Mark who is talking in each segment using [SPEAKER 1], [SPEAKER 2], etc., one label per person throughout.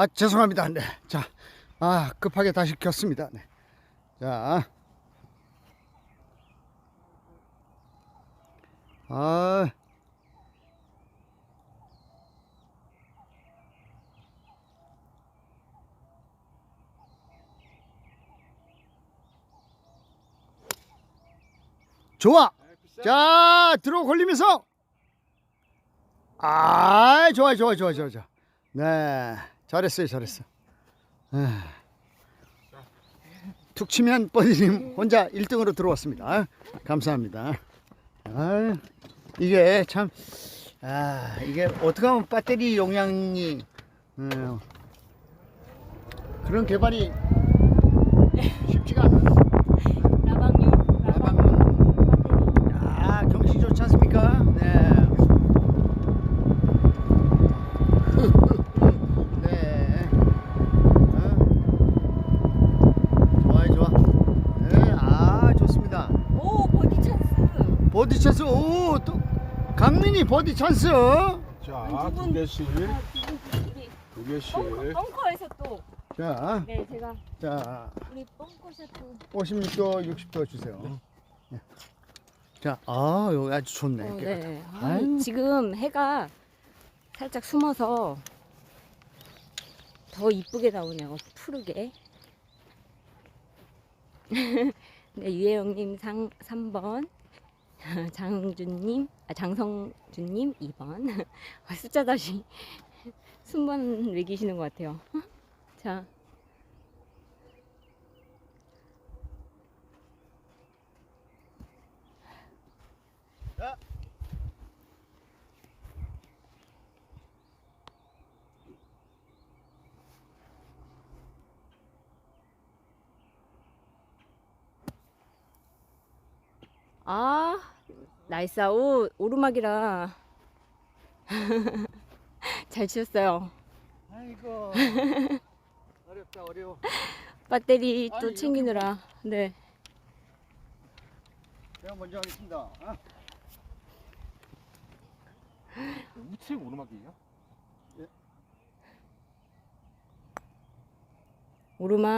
[SPEAKER 1] 아 죄송합니다. 네. 자, 아 급하게 다시 켰습니다. 네. 자, 아. 좋아. 자, 들어 걸리면서. 아, 좋아, 좋아, 좋아, 좋아, 좋아. 네, 잘했어요, 잘했어. 아. 툭 치면 버디님 혼자 1등으로 들어왔습니다. 감사합니다. 아, 이게 참, 아, 이게 어떻게 하면 배터리 용량이, 음, 그런 개발이 쉽지가 않아요.
[SPEAKER 2] 라방용
[SPEAKER 1] 라방용.
[SPEAKER 2] 배터리.
[SPEAKER 1] 아, 경치 좋지 않습니까? 네. 네. 어? 좋아요, 좋아. 네, 아, 좋습니다.
[SPEAKER 2] 오 버디 찬스.
[SPEAKER 1] 버디 찬스, 오, 또, 강민이 버디 찬스.
[SPEAKER 3] 자, 두두 개씩,
[SPEAKER 2] 아,
[SPEAKER 3] 두 개씩.
[SPEAKER 2] 벙커, 벙커에서 또.
[SPEAKER 1] 자,
[SPEAKER 2] 네 제가
[SPEAKER 1] 자,
[SPEAKER 2] 우리 벙커샷도.
[SPEAKER 1] 56도, 60도 주세요. 네. 자, 아, 여기 아주 좋네.
[SPEAKER 2] 어. 네. 아,
[SPEAKER 1] 아유.
[SPEAKER 2] 지금 해가 살짝 숨어서 더 이쁘게 나오네요. 푸르게. 네, 유혜영님 상 3번, 장준님, 아, 장성준님 2번. 숫자 다시 순번 매기시는 것 같아요. 자. 아, 나이스 아웃. 오르막이라. 잘 치셨어요.
[SPEAKER 1] 아이고. 어렵다, 어려워.
[SPEAKER 2] 배터리
[SPEAKER 1] 아니,
[SPEAKER 2] 또
[SPEAKER 1] 이렇게
[SPEAKER 2] 챙기느라. 네.
[SPEAKER 1] 제가 먼저 하겠습니다. 아,
[SPEAKER 3] 우측 오르막이에요?
[SPEAKER 2] 오르막.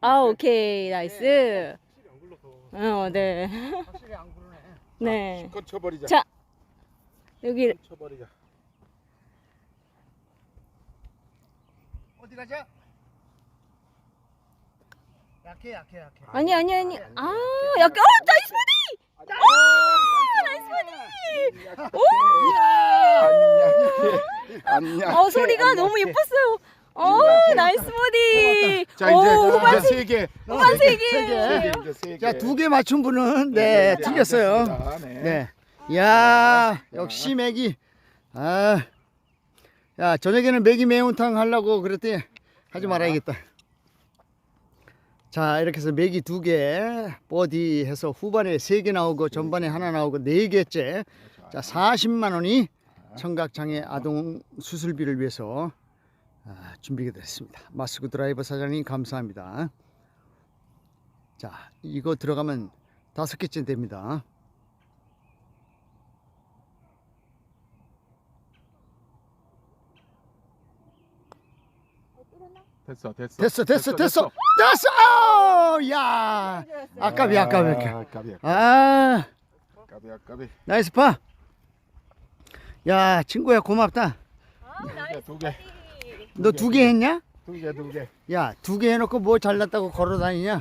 [SPEAKER 2] 아, 오케이. 나이스. 어, 네.
[SPEAKER 1] 확실히 안 부르네.
[SPEAKER 2] 네.
[SPEAKER 3] 실 컷 쳐버리자.
[SPEAKER 2] 자. 여기
[SPEAKER 3] 쳐버리자.
[SPEAKER 1] 어디 가자? 약해, 약해, 약해.
[SPEAKER 2] 아니 아니 아니. 아, 약간 어, 나이스 버디.
[SPEAKER 3] 나이스 버디. 안녕.
[SPEAKER 2] 어, 소리가 너무 예뻤어요. 어, 나이스 버디.
[SPEAKER 3] 자, 이제
[SPEAKER 2] 오, 후반
[SPEAKER 3] 세 개.
[SPEAKER 2] 후반 세 개.
[SPEAKER 1] 세 개.
[SPEAKER 3] 세 개, 이제 세 개.
[SPEAKER 1] 자, 두 개 맞춘 분은 네,
[SPEAKER 3] 네,
[SPEAKER 1] 틀렸어요.
[SPEAKER 3] 알겠습니다. 네.
[SPEAKER 1] 네. 야, 역시 맥이. 아. 야, 저녁에는 맥이 매운탕 하려고 그랬더니 하지 말아야겠다. 자, 이렇게 해서 맥이 두 개, 버디 해서 후반에 세 개 나오고 전반에 하나 나오고 네 개째. 자, 40만 원이 청각장애 아동 수술비를 위해서 아, 준비가 됐습니다. 마스크 드라이버 사장님 감사합니다. 자, 이거 들어가면 다섯 개째 됩니다.
[SPEAKER 3] 됐어, 됐어.
[SPEAKER 1] 됐어, 됐어, 됐어, 됐어. 아우, 야, 아깝이, 아깝이, 아깝이.
[SPEAKER 3] 아깝이,
[SPEAKER 1] 아,
[SPEAKER 3] 아깝이, 아깝이.
[SPEAKER 1] 나이스 파. 야, 친구야 고맙다.
[SPEAKER 3] 두 개,
[SPEAKER 1] 너 두 개 했냐?
[SPEAKER 3] 두 개, 두 개.
[SPEAKER 1] 야, 두 개 해놓고 뭐 잘났다고 걸어 다니냐?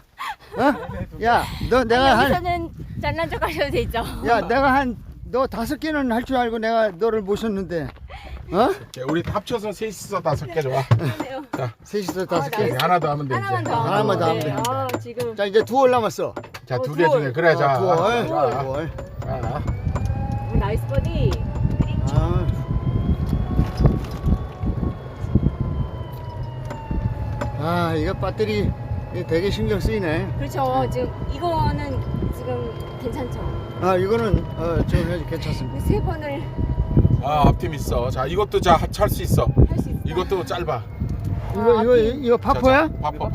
[SPEAKER 1] 어? 야, 너 내가 한,
[SPEAKER 2] 여기서는 잘난 척 하셔도 되죠.
[SPEAKER 1] 야, 내가 한, 너 다섯 개는 할 줄 알고 내가 너를 모셨는데, 어?
[SPEAKER 3] 오케이, 우리 합쳐서 셋이서 다섯 개 좋아.
[SPEAKER 2] 그러네요.
[SPEAKER 1] 셋이서 다섯 개.
[SPEAKER 3] 하나 더 하면 돼.
[SPEAKER 2] 하나만
[SPEAKER 3] 이제.
[SPEAKER 2] 더.
[SPEAKER 1] 하나만 더 하면
[SPEAKER 2] 네.
[SPEAKER 1] 돼.
[SPEAKER 2] 아, 지금
[SPEAKER 1] 자, 이제 두 월 남았어.
[SPEAKER 3] 자,
[SPEAKER 2] 어,
[SPEAKER 3] 두 개. 중에 그래, 자.
[SPEAKER 1] 어, 두월.
[SPEAKER 3] 자,
[SPEAKER 1] 두월.
[SPEAKER 3] 자.
[SPEAKER 2] 우리 나이스 버디.
[SPEAKER 1] 아. 아, 이거 배터리 이거 되게 신경 쓰이네.
[SPEAKER 2] 그렇죠. 지금 이거는 지금 괜찮죠.
[SPEAKER 1] 아, 이거는 어, 저 괜찮습니다.
[SPEAKER 2] 세 번을
[SPEAKER 3] 아, 앞팀 있어. 자, 이것도 자, 찰수 있어.
[SPEAKER 2] 할 수 있어.
[SPEAKER 3] 이것도 짧아.
[SPEAKER 1] 이거 이거 이거 파포야?
[SPEAKER 3] 파퍼,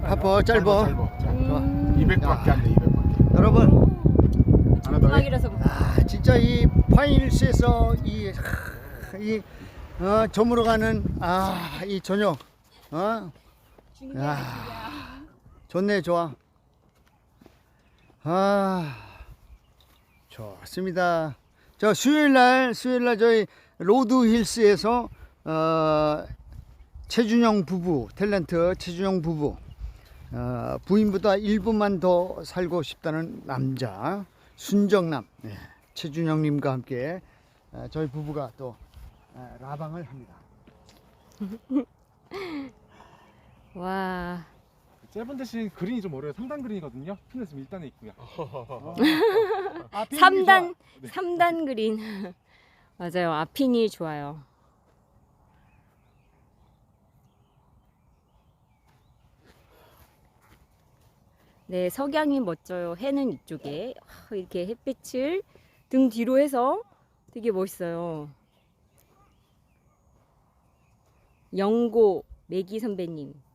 [SPEAKER 3] 파퍼.
[SPEAKER 1] 아, 짧아.
[SPEAKER 3] 자,
[SPEAKER 2] 음.
[SPEAKER 3] 200밖에 안 돼, 200밖에.
[SPEAKER 1] 여러분,
[SPEAKER 3] 하나 더 해.
[SPEAKER 2] 음악이라서
[SPEAKER 1] 아, 진짜 이 파인일스에서 이, 하, 이 어, 저물어 가는 아, 이 저녁. 어? 야. 좋네, 좋아. 아. 좋습니다. 저 수요일 날 수요일 날 저희 로드 힐스에서 어 최준영 부부 탤런트 최준영 부부 어, 부인보다 1분만 더 살고 싶다는 남자 순정남 네, 최준영님과 함께 어, 저희 부부가 또 어, 라방을 합니다.
[SPEAKER 2] 와.
[SPEAKER 4] 짧은 대신 그린이 좀 어려요. 3단 그린이거든요. 피는 지금 1단에 있고요.
[SPEAKER 1] 아, 비행기
[SPEAKER 2] 3단
[SPEAKER 4] 네.
[SPEAKER 2] 3단 그린. 맞아요. 아핀이 좋아요. 네, 석양이 멋져요. 해는 이쪽에 아, 이렇게 햇빛을 등 뒤로 해서 되게 멋있어요. 영고 매기 선배님.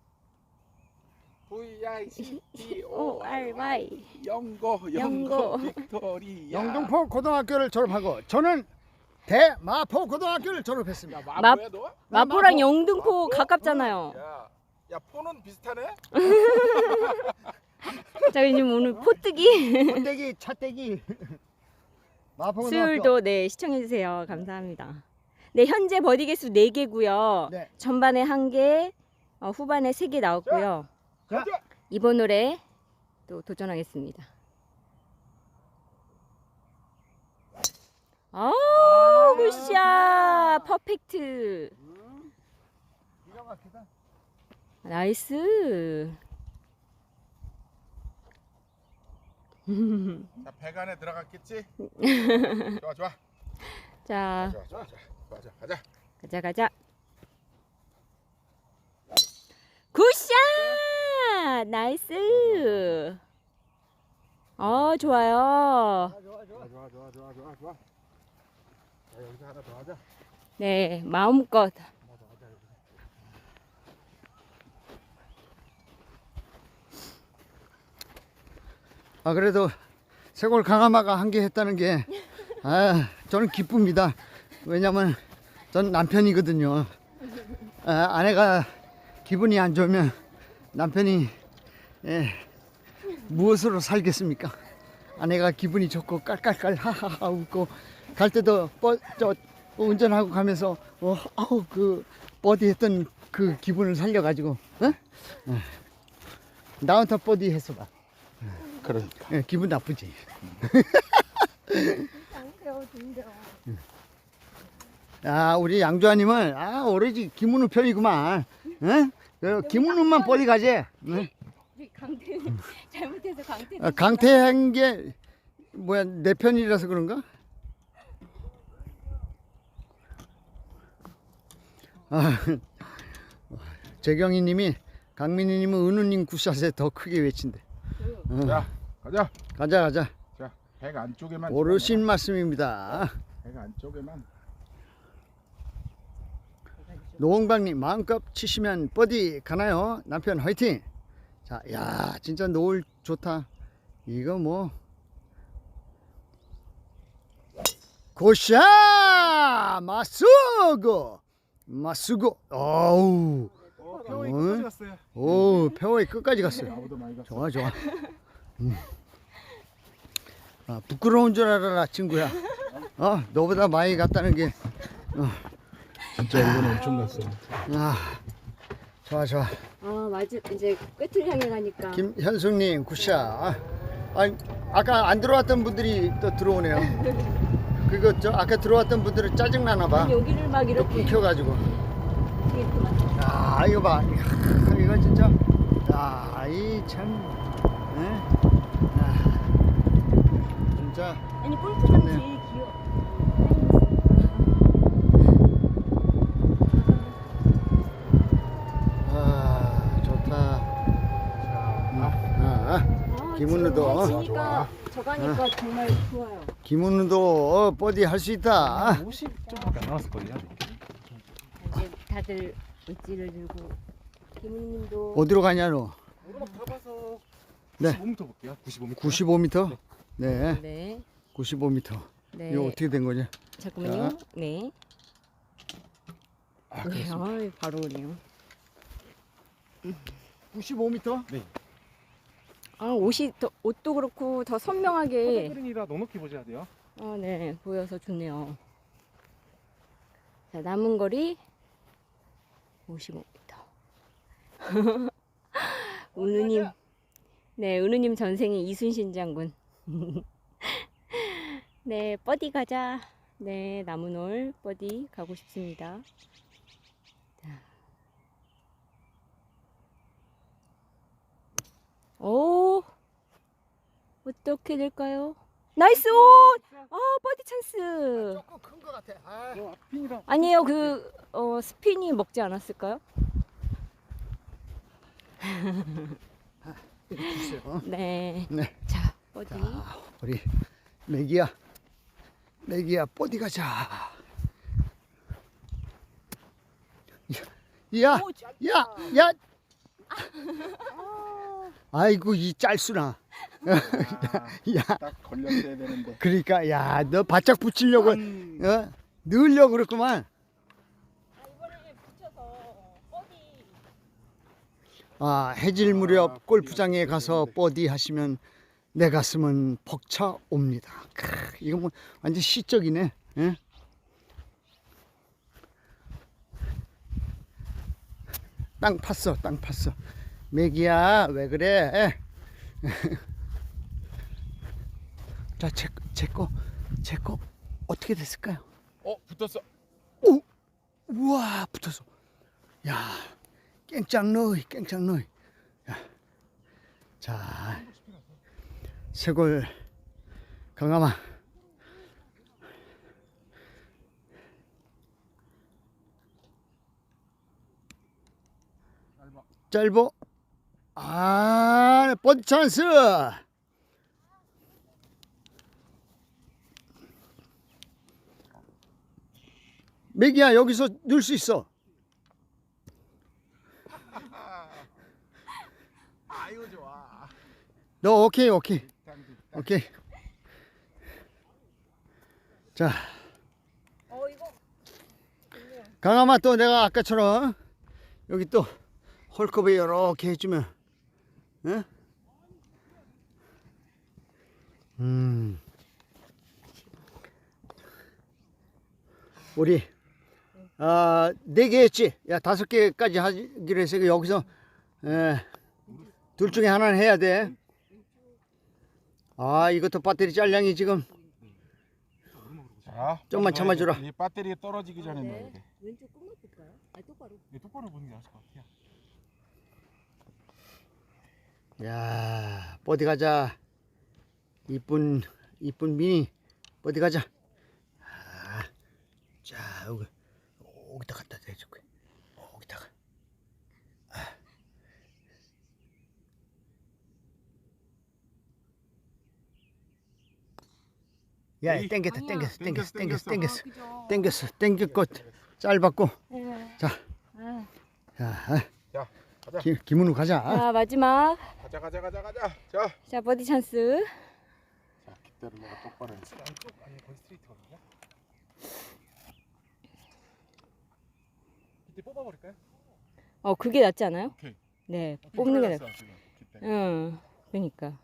[SPEAKER 3] V-I-C-T-O
[SPEAKER 2] 오, R, Y.
[SPEAKER 3] 영고
[SPEAKER 2] 영고.
[SPEAKER 3] 영고 빅토리야
[SPEAKER 1] 영등포 고등학교를 졸업하고 저는 대마포 고등학교를 졸업했습니다.
[SPEAKER 3] 야
[SPEAKER 2] 마-
[SPEAKER 3] 마포야 너?
[SPEAKER 2] 마포랑
[SPEAKER 1] 마포.
[SPEAKER 2] 영등포
[SPEAKER 3] 마포?
[SPEAKER 2] 가깝잖아요.
[SPEAKER 3] 야, 야 포는 비슷하네?
[SPEAKER 2] 자, 그럼 오늘 포뜨기
[SPEAKER 1] 콧대기 차떼기 마포 고등학교
[SPEAKER 2] 수요일도 네 시청해 주세요. 감사합니다. 네 현재 버디 개수 4개고요.
[SPEAKER 1] 네.
[SPEAKER 2] 전반에 1개, 어, 후반에 3개 나왔고요.
[SPEAKER 1] 자.
[SPEAKER 2] 이번 노래 또 도전하겠습니다. 아, 굿샷! 퍼펙트!
[SPEAKER 1] 기가 막히다.
[SPEAKER 2] 나이스!
[SPEAKER 3] 자 배관에 들어갔겠지? 좋아 좋아
[SPEAKER 2] 자,
[SPEAKER 3] 좋아 좋아 좋아 좋아 좋아 가자
[SPEAKER 2] 가자, 가자. 굿샷! 나이스! 어, 좋아요.
[SPEAKER 1] 좋아 좋아.
[SPEAKER 3] 좋아 좋아 좋아 좋아 좋아 자 여기서 하나 더 하자
[SPEAKER 2] 네, 마음껏.
[SPEAKER 1] 아 그래도 세골 강아마가 한 개 했다는 게 아, 저는 기쁩니다. 왜냐면 전 남편이거든요. 아, 아내가 기분이 안 좋으면 남편이 예, 무엇으로 살겠습니까? 아내가 기분이 좋고 깔깔깔 하하하 웃고 갈 때도 버, 저 운전하고 가면서 어, 아우 그 버디 했던 그 기분을 살려가지고 어? 어. 나운터 버디 했어 봐.
[SPEAKER 3] 그러니까
[SPEAKER 1] 예, 기분 나쁘지. 아, 우리 양조아님은 아 오로지 김은우 편이구만. 응? 그 김은우만 빨리 가지. 응?
[SPEAKER 2] 강태 잘못해서 강태
[SPEAKER 1] 아, 강태한 게 뭐야 내 편이라서 그런가? 아, 재경이님이 강민희님은 은우님 굿샷에 더 크게 외친대. 어,
[SPEAKER 3] 자 가자
[SPEAKER 1] 가자 가자.
[SPEAKER 3] 자 백 안쪽에만
[SPEAKER 1] 어르신 말씀입니다.
[SPEAKER 3] 백 안쪽에만
[SPEAKER 1] 노홍박님 마음껏 치시면 버디 가나요? 남편 화이팅! 자, 야 진짜 노을 좋다. 이거 뭐 고샤 마수고 마수고 어우
[SPEAKER 4] 어, 어? 끝까지 갔어요.
[SPEAKER 1] 오 페어웨이 끝까지 갔어요. 좋아 좋아. 음. 아, 부끄러운 줄 알아라 친구야. 어 너보다 많이 갔다는 게
[SPEAKER 3] 진짜 이건 엄청 갔어
[SPEAKER 1] 아, 좋아 좋아.
[SPEAKER 2] 아 맞아 이제 끝을 향해 가니까
[SPEAKER 1] 김현숙님 굿샷. 아, 아까 안 들어왔던 분들이 또 들어오네요. 그거 저 아까 들어왔던 분들은 짜증 나나 봐.
[SPEAKER 2] 여기를 막
[SPEAKER 1] 또
[SPEAKER 2] 이렇게
[SPEAKER 1] 끊겨가지고.
[SPEAKER 2] 이렇게
[SPEAKER 1] 아 이거 봐. 이야, 이거 진짜. 아이 참. 네? 아, 진짜.
[SPEAKER 2] 아니 골프장
[SPEAKER 1] 좋네요.
[SPEAKER 2] 제일 귀여워
[SPEAKER 1] 아 좋다. 음, 아,
[SPEAKER 2] 아,
[SPEAKER 1] 김은우도.
[SPEAKER 2] 지니까 저가니까 정말 좋아요
[SPEAKER 1] 김은우도 버디 할 수 있다.
[SPEAKER 4] 50점밖에 안 남았었거든요.
[SPEAKER 2] 이제 다들 을지를 들고 김은님도
[SPEAKER 1] 어디로 가냐 너?
[SPEAKER 4] 오르막 잡아서
[SPEAKER 1] 네.
[SPEAKER 4] 95m 볼게요. 95m.
[SPEAKER 1] 95m? 네.
[SPEAKER 2] 네
[SPEAKER 1] 95m.
[SPEAKER 2] 네.
[SPEAKER 1] 이거 어떻게 된 거냐?
[SPEAKER 2] 잠깐만요
[SPEAKER 1] 자.
[SPEAKER 2] 네
[SPEAKER 3] 아,
[SPEAKER 2] 네. 아이, 바로 오네요.
[SPEAKER 1] 95m?
[SPEAKER 2] 아, 옷이 더, 옷도 그렇고 더 선명하게
[SPEAKER 4] 그린이라 넉넉히 보셔야 돼요.
[SPEAKER 2] 아, 네, 보여서 좋네요. 자, 남은 거리 55m. 은우님, 네, 은우님 전생의 이순신 장군. 네, 뻗이 가자. 네, 나무놀 뻗이 가고 싶습니다. 오, 어떻게 될까요? 나이스 온! 아, 버디 찬스.
[SPEAKER 1] 조금 큰것 같아. 아,
[SPEAKER 4] 저 앞핀이랑
[SPEAKER 2] 아니에요. 그 어, 스핀이 먹지 않았을까요?
[SPEAKER 1] 주세요.
[SPEAKER 2] 네.
[SPEAKER 1] 네.
[SPEAKER 2] 자, 버디.
[SPEAKER 1] 자, 우리 맥이야. 맥이야, 뽀디 가자. 야,
[SPEAKER 2] 오,
[SPEAKER 1] 야, 야. 아이고 이 짤수나. 야,
[SPEAKER 3] 딱 걸렸어야 되는데.
[SPEAKER 1] 그러니까 야, 너 바짝 붙이려고
[SPEAKER 3] 음.
[SPEAKER 1] 어? 넣으려고 그랬구만.
[SPEAKER 2] 이번에 붙여서 버디.
[SPEAKER 1] 아, 해질 무렵 골프장에 가서 버디 하시면 내 가슴은 벅차 옵니다. 크, 이거 뭐 완전 시적이네. 예? 땅 팠어, 땅 팠어. 맥이야, 왜 그래? 자, 제, 제 거, 제거 어떻게 됐을까요?
[SPEAKER 3] 어, 붙었어.
[SPEAKER 1] 오, 우와, 붙었어. 야, 깽짱 너이, 깽짱 너이. 야, 자, 세골 강아마. 짧어. 아, 번 찬스. 맥이야 여기서 넣을 수 있어.
[SPEAKER 3] 아이고 좋아.
[SPEAKER 1] 너 오케이 오케이 오케이. 자
[SPEAKER 2] 어, 이거
[SPEAKER 1] 강아마 또 내가 아까처럼 여기 또 홀컵에 이렇게 해주면, 응? 음. 우리 아 네 개 했지. 야 다섯 개까지 하기로 했으니까 여기서 에, 둘 중에 하나는 해야 돼. 아 이것도 배터리 짤량이 지금
[SPEAKER 3] 자,
[SPEAKER 1] 좀만 참아주라.
[SPEAKER 3] 이 배터리 떨어지기 전에 넣어야 돼.
[SPEAKER 2] 왼쪽 끝만 볼까요? 아, 똑바로.
[SPEAKER 4] 네, 똑바로 보는 게 나을 것 같아요.
[SPEAKER 1] 야, 어디 가자. 이쁜 이쁜 미니 어디 가자. 아, 자, 여기 여기다 갖다 대줄게. 여기다가. 아. 야,
[SPEAKER 3] 에이,
[SPEAKER 1] 땡겼다,
[SPEAKER 2] 아니야.
[SPEAKER 1] 땡겼어, 땡겼어, 땡겼어,
[SPEAKER 3] 땡겼어.
[SPEAKER 1] 땡겼어, 땡겼고 짧았고.
[SPEAKER 2] 네.
[SPEAKER 1] 자,
[SPEAKER 2] 아.
[SPEAKER 1] 자, 김, 김은우 가자.
[SPEAKER 2] 자, 마지막.
[SPEAKER 3] 가자, 가자, 가자, 가자. 자,
[SPEAKER 2] 자, 버디 찬스.
[SPEAKER 3] 자, 깃대를 내가 똑바로.
[SPEAKER 4] 안쪽 아니 거의 스트레이트거든요. 이때 뽑아버릴까요?
[SPEAKER 2] 어, 그게 낫지 않아요?
[SPEAKER 3] 오케이.
[SPEAKER 2] 네, 뽑는 게 낫.
[SPEAKER 3] 어.
[SPEAKER 2] 응. 그러니까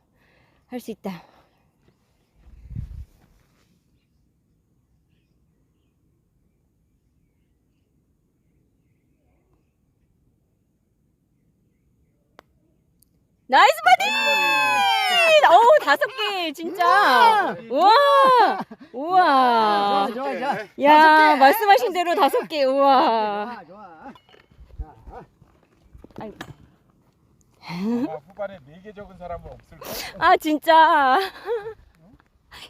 [SPEAKER 2] 할 수 있다. 나이스 바디! 어우 다섯 개 진짜. 우와, 우와.
[SPEAKER 1] 좋아, 좋아.
[SPEAKER 3] 오케이.
[SPEAKER 2] 야 말씀하신 대로 다섯 개. 우와.
[SPEAKER 1] 좋아, 좋아.
[SPEAKER 3] 아마 후반에 네개 적은 사람은 없을 거야.
[SPEAKER 2] 아 진짜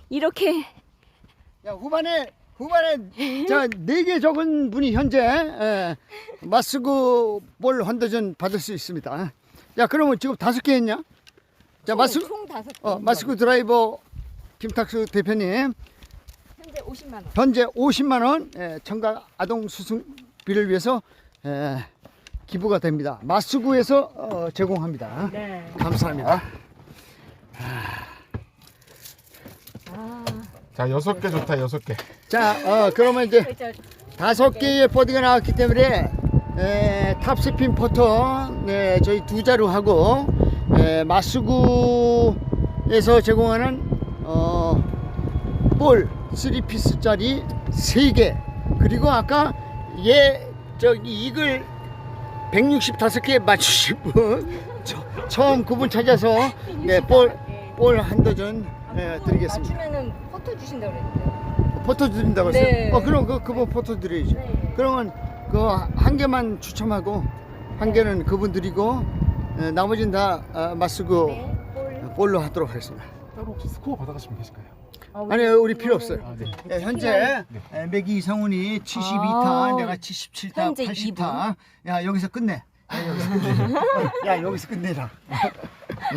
[SPEAKER 2] 이렇게
[SPEAKER 1] 야 후반에 후반에 자네 개 적은 분이 현재 에, 마스구 볼 헌더전 받을 수 있습니다. 야 그러면 지금 다섯 개 했냐? 자 마스
[SPEAKER 2] 총 다섯 개.
[SPEAKER 1] 어 마스구 드라이버 김탁수 대표님
[SPEAKER 2] 현재 50만 원.
[SPEAKER 1] 현재 50만 원 에, 청각 아동 수술비를 위해서 에, 기부가 됩니다. 마스구에서 어, 제공합니다.
[SPEAKER 2] 네.
[SPEAKER 1] 감사합니다.
[SPEAKER 2] 아,
[SPEAKER 3] 자, 여섯 개 좋다, 여섯 개.
[SPEAKER 1] 자 어, 그러면 이제
[SPEAKER 2] 자,
[SPEAKER 1] 다섯 개의 버디가 나왔기 때문에 에, 탑스핀 퍼터 네, 저희 두 자루 하고 에, 마스구에서 제공하는 어, 볼 3피스짜리 3개 그리고 아까 얘 저기 이글 165개 맞추실 분 처, 처음 그분 찾아서 네, 볼, 볼한 도전 예, 드리겠습니다.
[SPEAKER 2] 맞추면은 포토 주신다고 그랬는데.
[SPEAKER 1] 포토 드린다고 했어요?
[SPEAKER 2] 네.
[SPEAKER 1] 어, 그럼 그, 그분 포토 드려야지.
[SPEAKER 2] 네.
[SPEAKER 1] 그러면 그 한 개만 추첨하고 한 개는 그분 드리고 에, 나머지는 다 아, 마스고
[SPEAKER 2] 네. 볼.
[SPEAKER 1] 볼로 하도록 하겠습니다.
[SPEAKER 4] 따로 혹시 스코어 받아가시면 되실까요?
[SPEAKER 2] 아,
[SPEAKER 1] 아니 우리 필요 없어요.
[SPEAKER 4] 아, 네.
[SPEAKER 1] 예, 현재 에, 맥이 이상훈이 72타,
[SPEAKER 2] 아,
[SPEAKER 1] 내가 77타,
[SPEAKER 2] 현재
[SPEAKER 1] 80타. 야 여기서 끝내. 야 여기서 끝내. 야 여기서 끝내자.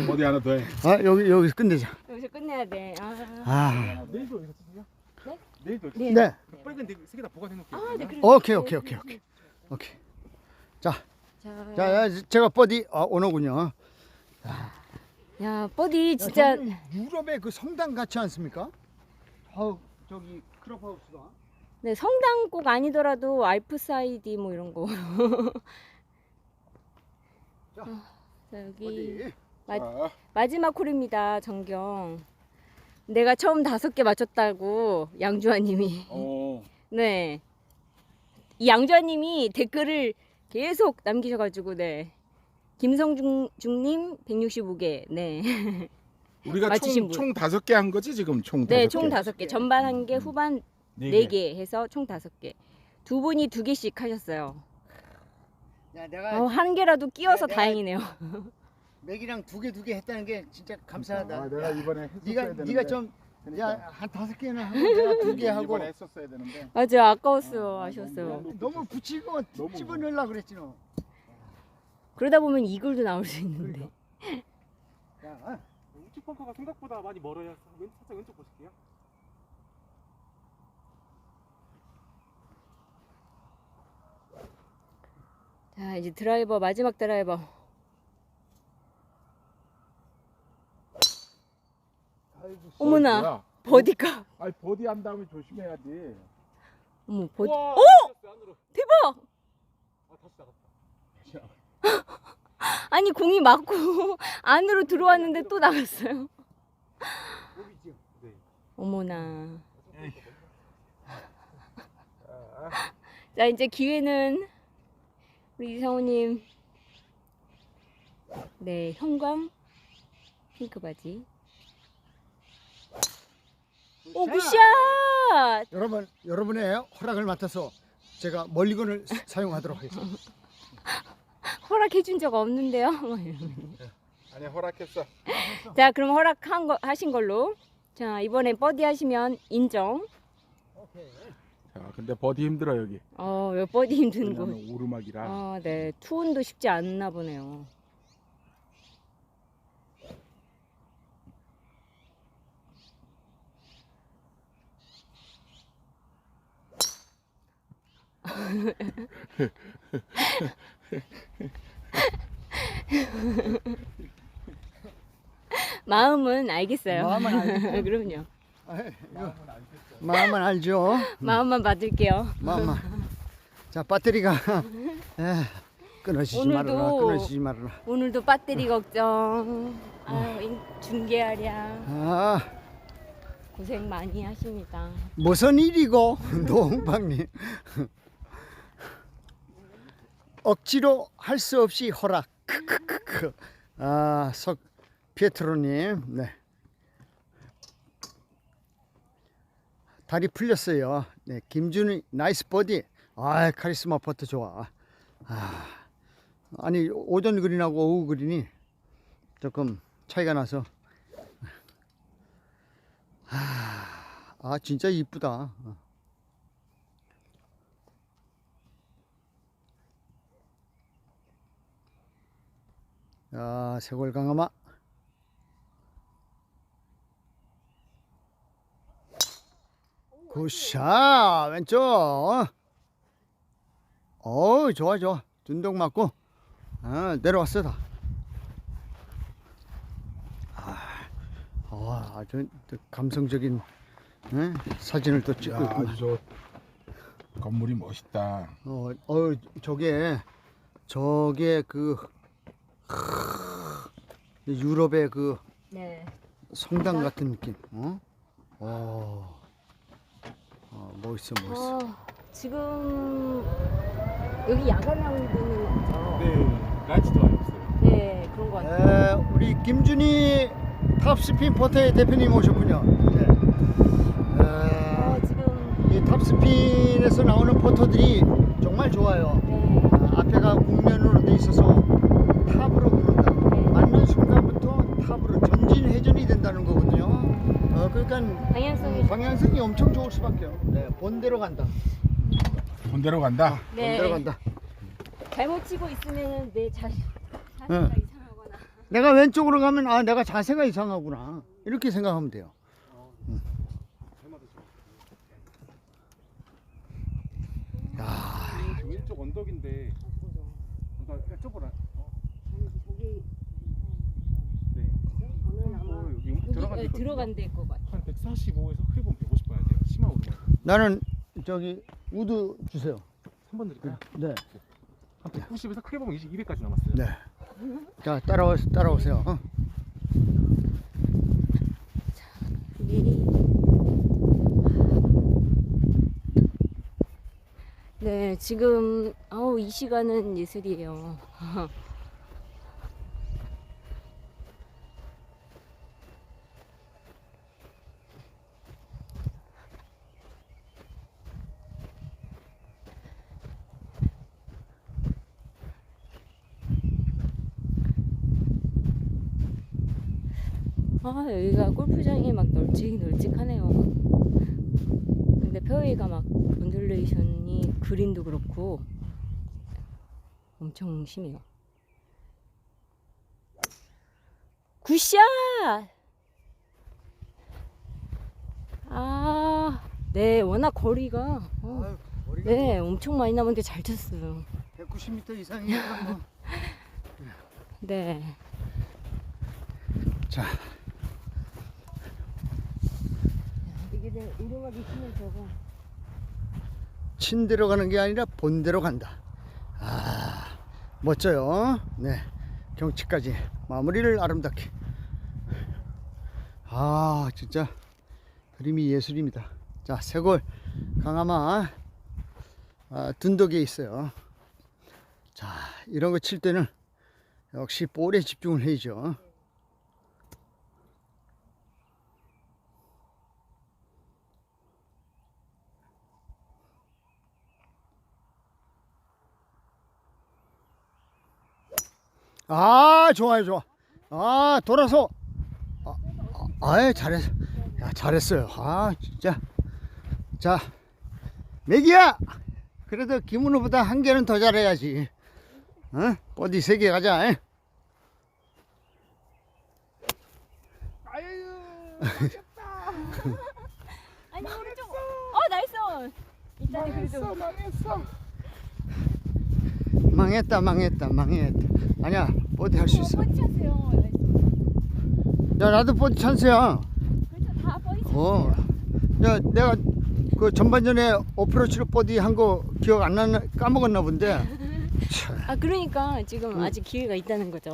[SPEAKER 3] 어디 하나 더 해.
[SPEAKER 1] 아 여기 여기서 끝내자.
[SPEAKER 2] 여기서 끝내야 돼. 아.
[SPEAKER 1] 아,
[SPEAKER 4] 내일도 여기서 쓰세요?
[SPEAKER 2] 네?
[SPEAKER 4] 내일도 여기서
[SPEAKER 2] 네.
[SPEAKER 1] 네.
[SPEAKER 4] 빨간 네개다 보관해 놓을게요.
[SPEAKER 2] 아, 네. 그래.
[SPEAKER 1] 오케이 오케이 오케이 오케이 오케이. 자,
[SPEAKER 2] 자,
[SPEAKER 1] 자 제가 버디 아, 오너군요.
[SPEAKER 2] 야, 버디 진짜
[SPEAKER 1] 저는 유럽의 그 성당 같지 않습니까? 어, 저기 클럽하우스가.
[SPEAKER 2] 네, 성당 꼭 아니더라도 알프 사이디 뭐 이런 거.
[SPEAKER 1] 자,
[SPEAKER 2] 자, 여기? 마,
[SPEAKER 3] 자,
[SPEAKER 2] 마지막 홀입니다, 정경. 내가 처음 다섯 개 맞췄다고 양주아님이.
[SPEAKER 3] 어.
[SPEAKER 2] 네. 이 양주아님이 댓글을 계속 남기셔가지고 네. 김성중 중님 165개. 네.
[SPEAKER 3] 우리가
[SPEAKER 2] 맞추신
[SPEAKER 3] 총,
[SPEAKER 2] 분.
[SPEAKER 3] 총 다섯 개한 거지 지금 총
[SPEAKER 2] 네,
[SPEAKER 3] 다섯
[SPEAKER 2] 총
[SPEAKER 3] 개?
[SPEAKER 2] 다섯 개. 전반 한 개, 후반 네네개 해서 총 다섯 개. 두 분이 두 개씩 하셨어요.
[SPEAKER 1] 야, 내가
[SPEAKER 2] 어, 한 개라도 끼워서
[SPEAKER 1] 내가-
[SPEAKER 2] 다행이네요.
[SPEAKER 1] 맥이랑 두 개 두 개 했다는 게 진짜 감사하다.
[SPEAKER 3] 아, 내가 이번에 했었어야
[SPEAKER 1] 네가
[SPEAKER 3] 되는데.
[SPEAKER 1] 네가 좀
[SPEAKER 3] 그러니까.
[SPEAKER 1] 야한 다섯 개나 하고 내가 두 개 하고
[SPEAKER 3] 이번에 했었어야 되는데.
[SPEAKER 2] 맞아요. 아까웠어요. 아쉬웠어요.
[SPEAKER 1] 너무 붙이고
[SPEAKER 3] 너무
[SPEAKER 1] 집어넣으려 그랬지 너.
[SPEAKER 2] 그러다 보면 이글도 나올 수 있는데.
[SPEAKER 1] 야,
[SPEAKER 4] 우측 벙커가 생각보다 많이 멀어요. 왼, 살짝 왼쪽 보실게요.
[SPEAKER 2] 자, 이제 드라이버 마지막 드라이버.
[SPEAKER 1] 아이고,
[SPEAKER 2] 어머나.
[SPEAKER 3] 뭐야?
[SPEAKER 2] 버디가.
[SPEAKER 3] 아니 버디 한 다음에 조심해야지.
[SPEAKER 2] 어머, 버디.
[SPEAKER 4] 와,
[SPEAKER 2] 오!
[SPEAKER 4] 안으로.
[SPEAKER 2] 대박!
[SPEAKER 4] 아, 다시 나갔다.
[SPEAKER 2] 아니, 공이 맞고 안으로 들어왔는데 또 나갔어요.
[SPEAKER 4] 네.
[SPEAKER 2] 어머나. 자, 이제 기회는 우리 이상호님. 네, 형광 핑크 바지. 오, 굿샷!
[SPEAKER 1] 여러분 여러분의 허락을 맡아서 제가 멀리건을 사- 사용하도록 하겠습니다.
[SPEAKER 2] 허락해준 적 없는데요.
[SPEAKER 3] 아니 허락했어.
[SPEAKER 2] 자, 그럼 허락한 거 하신 걸로. 자, 이번엔 버디 하시면 인정.
[SPEAKER 3] 자 근데 버디 힘들어 여기.
[SPEAKER 2] 어, 왜 버디 힘든 곳.
[SPEAKER 3] 왜냐면 오르막이라.
[SPEAKER 2] 아, 네. 투혼도 쉽지 않나 보네요. 마음은 알겠어요.
[SPEAKER 1] 마음은 알겠죠.
[SPEAKER 2] 그럼요.
[SPEAKER 1] 아이, 이거 마음은 알죠.
[SPEAKER 2] 마음만 받을게요.
[SPEAKER 1] 마음만. 자 배터리가 에, 끊어지지
[SPEAKER 2] 오늘도-
[SPEAKER 1] 말아라. 끊어지지 말아라.
[SPEAKER 2] 오늘도 배터리 걱정. 아유, 인- 중계하랴.
[SPEAKER 1] 아
[SPEAKER 2] 고생 많이 하십니다.
[SPEAKER 1] 무슨 일이고 노홍방님 억지로 할 수 없이 허락. 크크크크. 아 석 피에트로님 네. 다리 풀렸어요. 네 김준희 나이스 버디. 아 카리스마 퍼트 좋아. 아 아니 오전 그린하고 오후 그린이 조금 차이가 나서. 아 진짜 이쁘다. 야 세골 강아마. 굿샷 왼쪽. 어 좋아 좋아 둔동 맞고 아 내려왔어 다. 아, 아 아주 감성적인 예? 사진을 또 찍고
[SPEAKER 3] 야,
[SPEAKER 1] 있구만.
[SPEAKER 3] 아주 저 건물이 멋있다.
[SPEAKER 1] 어, 어 저게 저게 그 유럽의 그
[SPEAKER 2] 네.
[SPEAKER 1] 성당 같은 느낌. 어? 어. 어 멋있어 멋있어.
[SPEAKER 2] 어, 지금 여기 야간하는 데는 없죠?
[SPEAKER 4] 네, 라이트도 아예 없어요.
[SPEAKER 2] 네, 그런 것 같아요.
[SPEAKER 1] 에, 우리 김준희 탑스핀 포터의 대표님 오셨군요. 네.
[SPEAKER 2] 어,
[SPEAKER 1] 에,
[SPEAKER 2] 지금
[SPEAKER 1] 이 탑스핀에서 나오는 포터들이 정말 좋아요.
[SPEAKER 2] 네.
[SPEAKER 1] 아, 앞에가 국면으로 돼 있어서 탑으로 부른다. 맞는 순간부터 탑으로 전진 회전이 된다는 거거든요. 어, 그러니까
[SPEAKER 2] 방향성이
[SPEAKER 1] 음, 방향성이 엄청 좋을 수밖에요. 네, 본대로 간다.
[SPEAKER 3] 본대로 간다.
[SPEAKER 2] 네.
[SPEAKER 1] 본대로 간다.
[SPEAKER 2] 잘못 치고 있으면 내 자, 자세가
[SPEAKER 1] 응.
[SPEAKER 2] 이상하거나.
[SPEAKER 1] 내가 왼쪽으로 가면 아 내가 자세가 이상하구나 이렇게 생각하면 돼요. 야,
[SPEAKER 4] 지금 왼쪽 언덕인데, 그러니까 저보라. 어, 네. 어, 들어간 데
[SPEAKER 2] 네. 들어간 데일 것 같아요.
[SPEAKER 4] 한 145에서 크게 보면 150 봐야 돼요. 심한 오르막.
[SPEAKER 1] 나는 저기 우드 주세요.
[SPEAKER 4] 3번 드릴까요?
[SPEAKER 1] 네,
[SPEAKER 4] 한 190에서 크게 보면 20, 200까지 남았어요.
[SPEAKER 1] 네. 자 따라오 따라오세요. 어?
[SPEAKER 2] 네, 지금 아우 이 시간은 예술이에요. 아 여기가 골프장이 막 널찍널찍하네요. 근데 페어웨이가 막 언듈레이션이 그린도 그렇고 엄청 심해요. 굿샷! 아, 네, 워낙 거리가 어,
[SPEAKER 1] 아유, 머리가
[SPEAKER 2] 네, 엄청 많이 남았는데 잘 쳤어요.
[SPEAKER 1] 190m 이상이니까 뭐.
[SPEAKER 2] 네.
[SPEAKER 1] 자, 친대로 가는 게 아니라 본대로 간다. 아, 멋져요. 네, 경치까지 마무리를 아름답게. 아, 진짜 그림이 예술입니다. 자, 세골 강하마 아, 둔덕에 있어요. 자, 이런 거 칠 때는 역시 볼에 집중을 해야죠. 아 좋아요 좋아 아 돌아서 아, 아예 잘했어 야 잘했어요 아 진짜 자 맥이야 그래도 김은우보다 한 개는 더 잘해야지 어 버디 세 개 가자 에?
[SPEAKER 2] 아니 오른쪽. 어 나이스. 일단 그래도
[SPEAKER 3] 망했어.
[SPEAKER 1] 망했 다 망했다 망했다 아니야 버디 할 수 있어
[SPEAKER 2] 버디 찬스요. 나이스.
[SPEAKER 1] 야 나도 버디 찬스야
[SPEAKER 2] 그래서 다 버디 찬스.
[SPEAKER 1] 어. 야, 내가 그 전반전에 어프로치로 버디 한 거 기억 안 나나 까먹었나 본데. 참.
[SPEAKER 2] 아 그러니까 지금
[SPEAKER 1] 응.
[SPEAKER 2] 아직 기회가 있다는 거죠.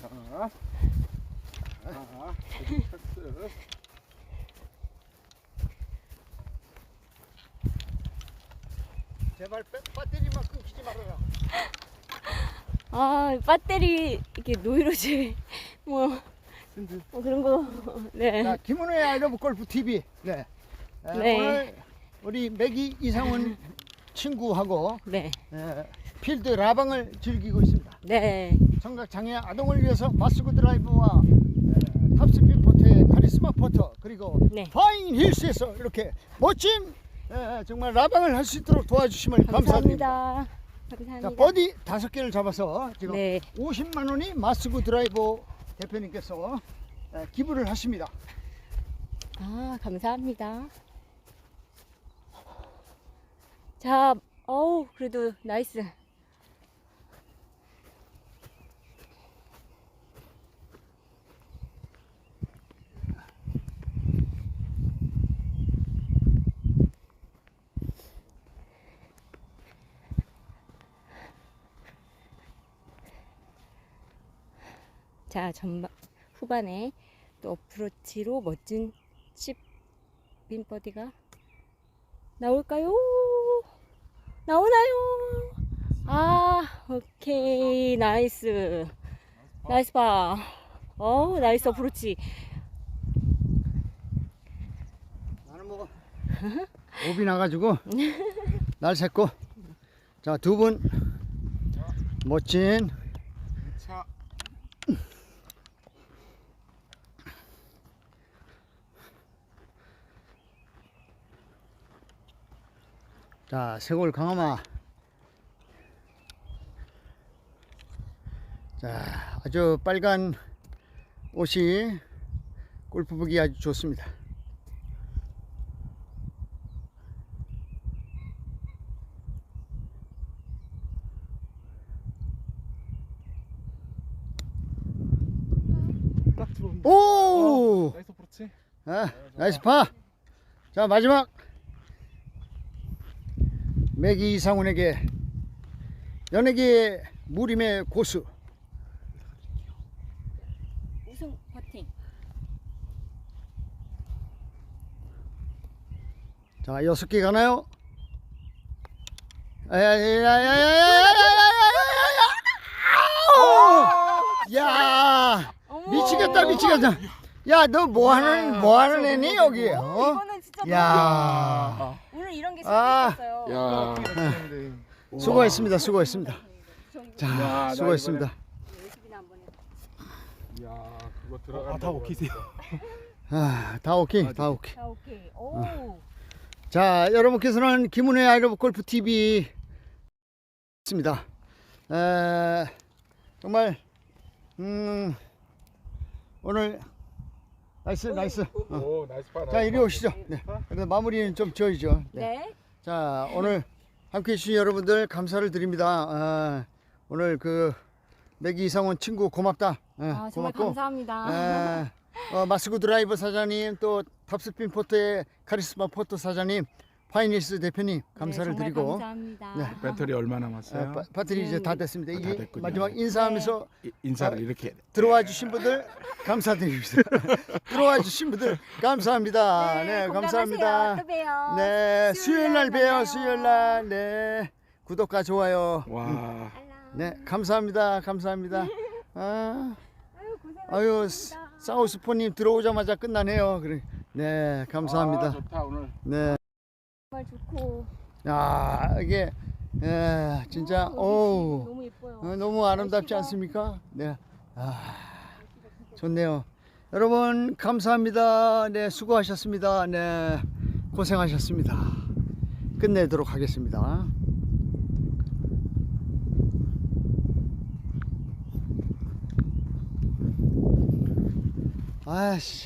[SPEAKER 3] 자, 자, 패스.
[SPEAKER 1] 제발 배, 배터리만 끊기지 말아라.
[SPEAKER 2] 아 배터리 이렇게 노이로제 뭐, 뭐 그런 거. 네.
[SPEAKER 1] 자, 김은우의 아이러브 골프 TV. 네. 에,
[SPEAKER 2] 네.
[SPEAKER 1] 오늘 우리 맥이 이상훈 친구하고
[SPEAKER 2] 네.
[SPEAKER 1] 에, 필드 라방을 즐기고 있습니다.
[SPEAKER 2] 네.
[SPEAKER 1] 청각 장애 아동을 위해서 마스크 드라이브와 에, 탑스핀 포터의 카리스마 포터 그리고
[SPEAKER 2] 네.
[SPEAKER 1] 파인 힐스에서 이렇게 멋진 에, 정말 라방을 할 수 있도록 도와주시면.
[SPEAKER 2] 감사합니다. 감사합니다.
[SPEAKER 1] 자, 버디 다섯 개를 잡아서 지금
[SPEAKER 2] 네.
[SPEAKER 1] 50만 원이 마스구 드라이버 대표님께서 에, 기부를 하십니다.
[SPEAKER 2] 아, 감사합니다. 자, 어우, 그래도 나이스. 자, 전반 후반에 또 어프로치로 멋진 칩 빈 버디가 나올까요? 나오나요? 아, 오케이. 나이스. 나이스 파. 어, 나이스 어프로치.
[SPEAKER 1] 나는 뭐 오비 나가지고 날 샜고 자 두 분 멋진 자 세골 강화마 자 아주 빨간 옷이 골프 보기 아주 좋습니다. 오
[SPEAKER 4] 나이스 어프로치.
[SPEAKER 1] 아, 나이스 파. 자 마지막 매기 이상훈에게 연예계 무림의 고수
[SPEAKER 2] 우승 퍼팅.
[SPEAKER 1] 자 여섯 개 가나요? 야
[SPEAKER 2] 어머.
[SPEAKER 1] 미치겠다 미치겠다 야 너 뭐하는 뭐하는 애니 여기 어?
[SPEAKER 2] 이거는 진짜
[SPEAKER 1] 야
[SPEAKER 2] 오늘 이런 게
[SPEAKER 1] 아.
[SPEAKER 2] 생겼어요.
[SPEAKER 3] 야.
[SPEAKER 4] 치는데.
[SPEAKER 1] 수고했습니다 수고했습니다
[SPEAKER 3] 야,
[SPEAKER 1] 자
[SPEAKER 3] 나
[SPEAKER 1] 수고했습니다
[SPEAKER 2] 열심히 한번 해.
[SPEAKER 3] 야, 그거 들어가.
[SPEAKER 4] 아, 다 오케이세요.
[SPEAKER 1] 아 다 오케이 다 오케이
[SPEAKER 2] 자, 오케이. 오.
[SPEAKER 1] 자, 여러분께서는 김은혜 아이러브 골프 TV 있습니다. 에, 정말 음, 오늘 나이스 나이스. 어.
[SPEAKER 3] 오, 나이스 파.
[SPEAKER 1] 자, 이리 오시죠. 네. 그래서 마무리는 좀 지어야죠. 네.
[SPEAKER 2] 네.
[SPEAKER 1] 자, 오늘 함께 해 주신 여러분들 감사를 드립니다. 아, 오늘 그 매기 이상원 친구 고맙다. 예,
[SPEAKER 2] 아, 정말
[SPEAKER 1] 고맙고.
[SPEAKER 2] 감사합니다.
[SPEAKER 1] 에, 어, 마스구 드라이버 사장님 또 탑스핀 포토의 카리스마 포토 사장님 파이니스 대표님 감사를
[SPEAKER 2] 네, 정말
[SPEAKER 1] 드리고
[SPEAKER 2] 감사합니다.
[SPEAKER 1] 네.
[SPEAKER 3] 배터리 얼마 남았어요?
[SPEAKER 1] 아, 바, 바트리 이제 다 됐습니다.
[SPEAKER 3] 아, 됐군요.
[SPEAKER 1] 마지막 인사하면서
[SPEAKER 3] 이- 인사를 이렇게.
[SPEAKER 1] 들어와 주신 분들 감사드립니다. 들어와 주신 분들 감사합니다. 네,
[SPEAKER 2] 건강하세요.
[SPEAKER 1] 감사합니다.
[SPEAKER 2] 또 봬요.
[SPEAKER 1] 네, 수요일 날 봬요.
[SPEAKER 2] 만나요.
[SPEAKER 1] 수요일 날. 네. 구독과 좋아요.
[SPEAKER 3] 와.
[SPEAKER 2] 알람.
[SPEAKER 1] 네, 감사합니다. 감사합니다. 아,
[SPEAKER 2] 아유, 고생하셨습니다.
[SPEAKER 1] 아유, 사- 사우스포님 들어오자마자 끝나네요. 그래. 네,
[SPEAKER 3] 아,
[SPEAKER 1] 감사합니다.
[SPEAKER 3] 좋다 오늘.
[SPEAKER 1] 네.
[SPEAKER 2] 정말 좋고.
[SPEAKER 1] 야, 이게 예, 진짜
[SPEAKER 2] 어,
[SPEAKER 1] 오.
[SPEAKER 2] 너무 예뻐요.
[SPEAKER 1] 어, 너무 아름답지
[SPEAKER 2] 날씨가-
[SPEAKER 1] 않습니까? 네. 아, 좋네요. 여러분 감사합니다. 네, 수고하셨습니다. 네, 고생하셨습니다. 끝내도록 하겠습니다. 아씨.